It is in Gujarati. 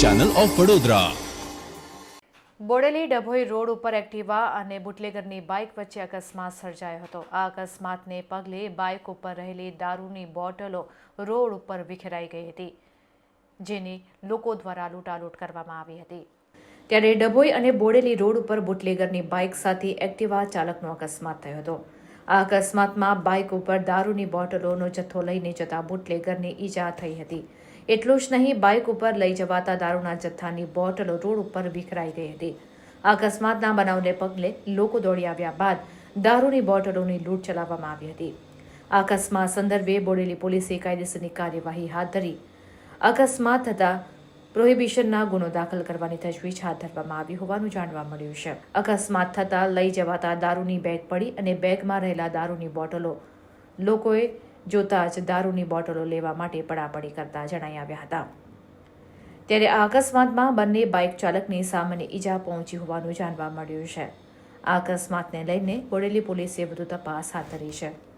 Channel of Vadodara Bodeli Dabhoi road ઉપર એક્ટિવા અને બુટલેગરની બાઇક વચ્ચે અકસ્માત સર્જાયો હતો. આ અકસ્માતને પગલે બાઇક ઉપર રહેલી દારૂની બોટલો રોડ ઉપર વિખેરાઈ ગઈ હતી, જેની લોકો દ્વારા લૂંટાલૂંટ કરવામાં આવી હતી. ત્યારે ડભોઈ અને બોડેલી રોડ ઉપર બુટલેગરની બાઇક સાથે એક્ટિવા ચાલકનો અકસ્માત થયો હતો. આ અકસ્માતમાં બાઇક ઉપર દારૂની બોટલોનો જથ્થો લઈને જતા બુટલેગરને ઈજા થઈ હતી. એટલું જ નહીં, બાઇક ઉપર લઈ જવાતા દારૂના જથ્થાની બોટલો રોડ ઉપર વિખરાઈ ગઈ હતી. અકસ્માતના બનાવને પગલે લોકો દોડી આવ્યા બાદ દારૂની બોટલોની લૂંટ ચલાવવામાં આવી હતી. અકસ્માત સંદર્ભે બોડેલી પોલીસે કાયદેસરની કાર્યવાહી હાથ ધરી. અકસ્માત થતા પ્રોહિબિશનના ગુનો દાખલ કરવાની તજવીજ હાથ ધરવામાં આવી હોવાનું જાણવા મળ્યું છે. અકસ્માત થતાં લઈ જવાતા દારૂની બેગ પડી અને બેગમાં રહેલા દારૂની બોટલો લોકોએ જોતા જ દારૂની બોટલો લેવા માટે પડાપડી કરતા જણાઈ આવ્યા હતા. ત્યારે આ અકસ્માતમાં બંને બાઇક ચાલકને સામાન્ય ઈજા પહોંચી હોવાનું જાણવા મળ્યું છે. આ અકસ્માતને લઈને બોડેલી પોલીસે વધુ તપાસ હાથ ધરી છે.